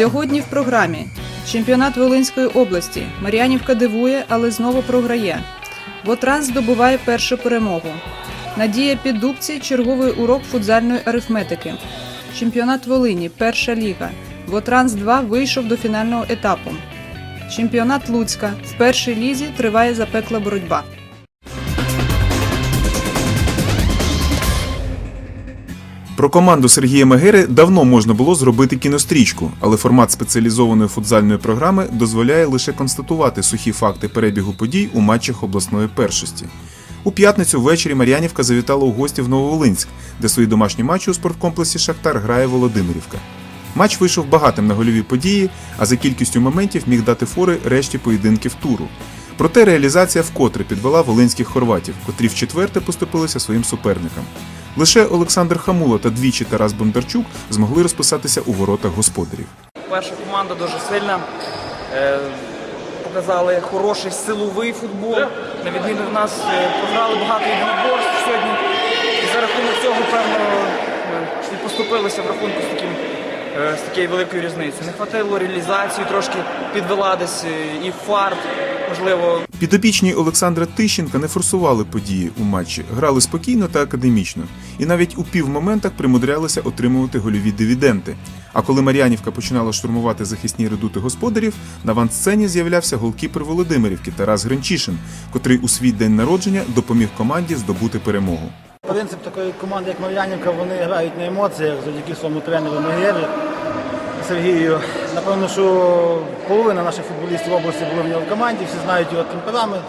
Сьогодні в програмі чемпіонат Волинської області. Мар'янівка дивує, але знову програє. Вотранс здобуває першу перемогу. Надія Піддубці черговий урок футзальної арифметики. Чемпіонат Волині, перша ліга. Вотранс 2 вийшов до фінального етапу. Чемпіонат Луцька. В першій лізі триває запекла боротьба. Про команду Сергія Мегери давно можна було зробити кінострічку, але формат спеціалізованої футзальної програми дозволяє лише констатувати сухі факти перебігу подій у матчах обласної першості. У п'ятницю ввечері Мар'янівка завітала у гості в Нововолинськ, де свої домашні матчі у спорткомплексі Шахтар грає Володимирівка. Матч вийшов багатим на гольові події, а за кількістю моментів міг дати фори решті поєдинків туру. Проте реалізація вкотре підвела волинських хорватів, котрі вчетверте поступилися своїм суперникам. Лише Олександр Хамула та двічі Тарас Бондарчук змогли розписатися у воротах господарів. Перша команда дуже сильна. Е, Показали хороший силовий футбол. На відміну від нас е, програли багато єдиноборств сьогодні. І за рахунок цього, певно, е, і поступилися в рахунку з таким. З такою великою різницею. Не хватило реалізації, трошки підвела десь і фарт, можливо, Підопічні Олександра Тищенка не форсували події у матчі, грали спокійно та академічно, і навіть у півмоментах примудрялися отримувати гольові дивіденти. А коли Мар'янівка починала штурмувати захисні редути господарів, на авансцені з'являвся голкіпер Володимирівки Тарас Гринчишин, котрий у свій день народження допоміг команді здобути перемогу. Принцип такої команди, як Мар'янівка, вони грають на емоціях завдяки своєму тренеру Мегері Сергію. Напевно, що половина наших футболістів в області були в нього в команді, всі знають його темперамент.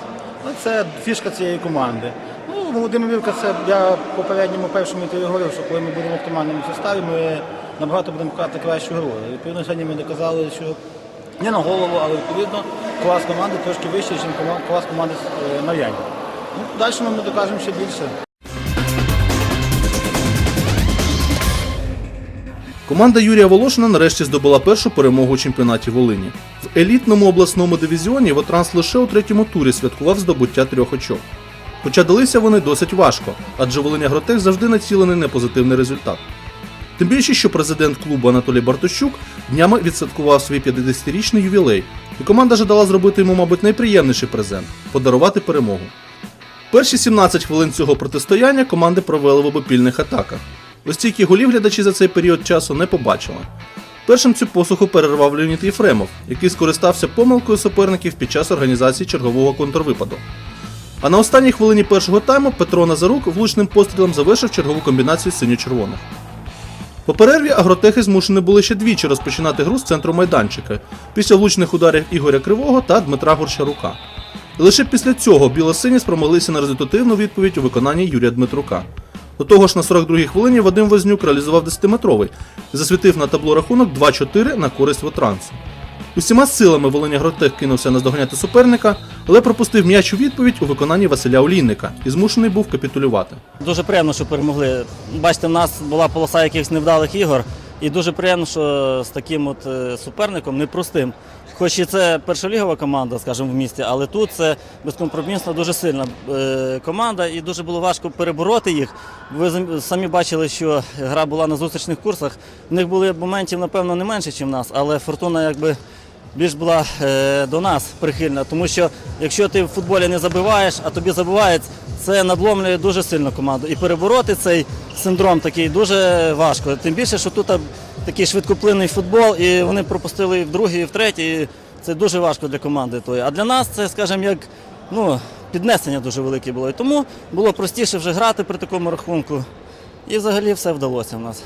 Ну, це фішка цієї команди. Ну, Володимирівка, це я попередньому першому інтерв'ю говорив, що коли ми будемо в командному составі, ми набагато будемо грати кращу гру. Відповідно, сьогодні ми доказали, що не на голову, але відповідно клас команди трошки вищий, ніж клас команди е, Мар'янівки. Ну, далі ми докажемо ще більше. Команда Юрія Волошина нарешті здобула першу перемогу у чемпіонаті Волині. В елітному обласному дивізіоні Вотранс лише у третьому турі святкував здобуття трьох очок. Хоча далися вони досить важко, адже Волиня Гротех завжди націлений на позитивний результат. Тим більше, що президент клубу Анатолій Бартощук днями відсвяткував свій 50-річний ювілей, і команда жадала зробити йому, мабуть, найприємніший презент подарувати перемогу. Перші 17 хвилин цього протистояння команди провели в обопільних атаках. Ось тільки голів глядачі за цей період часу не побачили. Першим цю посуху перервав Леонід Єфремов, який скористався помилкою суперників під час організації чергового контрвипаду. А на останній хвилині першого тайму Петро Назарук влучним пострілом завершив чергову комбінацію синьо-червоних. По перерві агротехи змушені були ще двічі розпочинати гру з центру майданчика після влучних ударів Ігоря Кривого та Дмитра Горщарука. І лише після цього білосині спромоглися на результативну відповідь у виконанні Юрія Дмитрука. До того ж, на 42-й хвилині Вадим Вознюк реалізував 10-метровий засвітив на табло рахунок 2-4 на користь Вотрансу. Усіма силами Волиня Гротех кинувся наздоганяти суперника, але пропустив м'яч у відповідь у виконанні Василя Олійника і змушений був капітулювати. Дуже приємно, що перемогли. Бачите, в нас була полоса якихось невдалих ігор, і дуже приємно, що з таким от е, суперником непростим. Хоч і це першолігова команда, скажімо, в місті, але тут це безкомпромісна, дуже сильна е, команда, і дуже було важко перебороти їх. Ви самі бачили, що гра була на зустрічних курсах. В них були моментів, напевно, не менше, ніж в нас, але фортуна якби більш була е, до нас прихильна, тому що якщо ти в футболі не забиваєш, а тобі забивають, це надломлює дуже сильно команду. І перебороти цей синдром такий дуже важко. Тим більше, що тут такий швидкоплинний футбол, і вони пропустили і в другий, і в третій. І це дуже важко для команди тої. А для нас це, скажімо, як ну, піднесення дуже велике було. І тому було простіше вже грати при такому рахунку. І взагалі все вдалося в нас.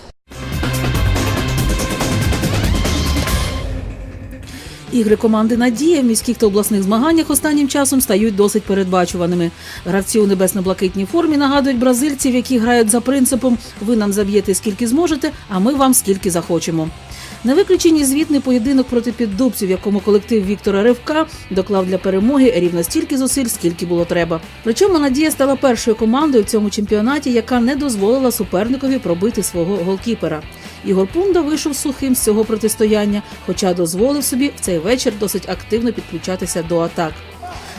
Ігри команди Надія в міських та обласних змаганнях останнім часом стають досить передбачуваними. Гравці у небесно-блакитній формі нагадують бразильців, які грають за принципом Ви нам заб'єте скільки зможете, а ми вам скільки захочемо. На виключенні звітний поєдинок проти піддубців, якому колектив Віктора Ривка доклав для перемоги рівно стільки зусиль, скільки було треба. Причому Надія стала першою командою в цьому чемпіонаті, яка не дозволила суперникові пробити свого голкіпера. Ігор Пунда вийшов сухим з цього протистояння, хоча дозволив собі в цей вечір досить активно підключатися до атак.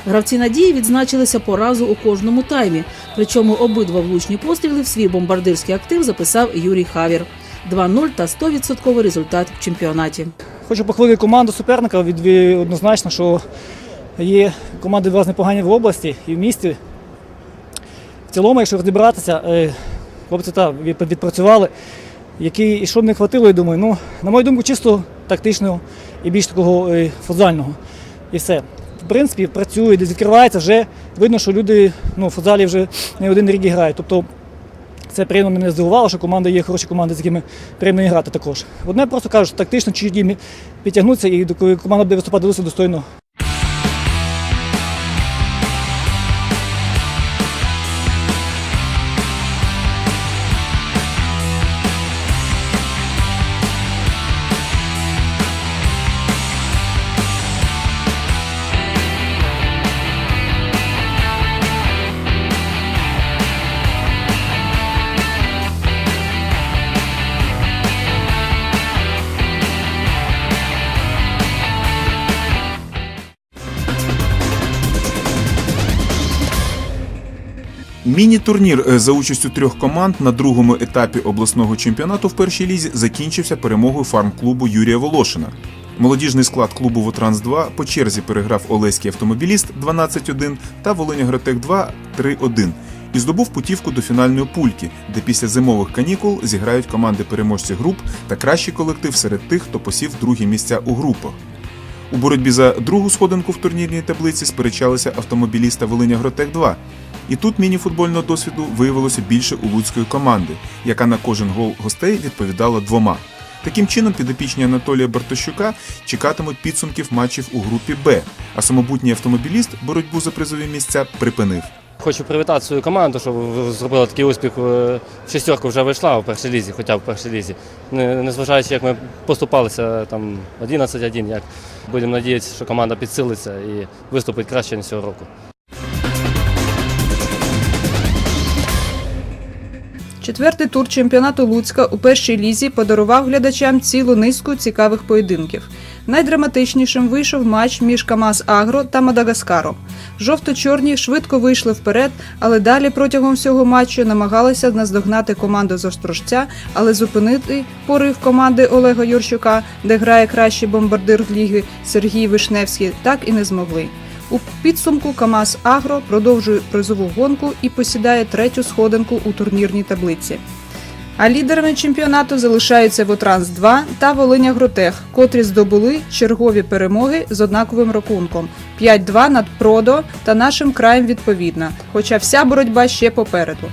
Гравці надії відзначилися по разу у кожному таймі. Причому обидва влучні постріли в свій бомбардирський актив записав Юрій Хавір. 2-0 та 100% результат в чемпіонаті. Хочу похвалити команду суперника. Від, однозначно, що є команди два непогані в області і в місті. В цілому, якщо розібратися, е, хлопці та відпрацювали. Який, і що б не хватило, я думаю, ну, на мою думку, чисто тактичного і більш такого е, футзального. І все. В принципі, працює, десь відкривається, вже видно, що люди ну, в футзалі вже не один рік грають. Тобто це приємно мене здивувало, що команда є хороші команди, з якими приємно грати також. Одне просто кажуть, тактично чи підтягнуться і команда буде виступати досить достойно. Міні-турнір е, за участю трьох команд на другому етапі обласного чемпіонату в першій лізі закінчився перемогою фарм-клубу Юрія Волошина. Молодіжний склад клубу Вотранс 2 по черзі переграв Олеський автомобіліст 12-1 та Волинягротек 2 3-1 і здобув путівку до фінальної пульки, де після зимових канікул зіграють команди переможці груп та кращий колектив серед тих, хто посів другі місця у групах. У боротьбі за другу сходинку в турнірній таблиці сперечалися автомобіліста Волиня Гротек 2. І тут міні-футбольного досвіду виявилося більше у луцької команди, яка на кожен гол гостей відповідала двома. Таким чином, підопічні Анатолія Бартощука чекатимуть підсумків матчів у групі Б, а самобутній автомобіліст боротьбу за призові місця припинив. Хочу привітати свою команду, що зробила такий успіх. Шістерка В шістерку вже вийшла в першій лізі, хоча б в першій лізі. Незважаючи, як ми поступалися там 11-1, як будемо надіятися, що команда підсилиться і виступить краще ніж цього року. Четвертий тур чемпіонату Луцька у першій лізі подарував глядачам цілу низку цікавих поєдинків. Найдраматичнішим вийшов матч між КАМАЗ Агро та Мадагаскаром. Жовто-чорні швидко вийшли вперед, але далі протягом всього матчу намагалися наздогнати команду з Острожця, але зупинити порив команди Олега Юрчука, де грає кращий бомбардир ліги Сергій Вишневський, так і не змогли. У підсумку КАМАЗ Агро продовжує призову гонку і посідає третю сходинку у турнірній таблиці. А лідерами чемпіонату залишаються Вотранс 2 та Волиня Гротех, котрі здобули чергові перемоги з однаковим рахунком 5-2 над Продо та нашим краєм відповідна. Хоча вся боротьба ще попереду.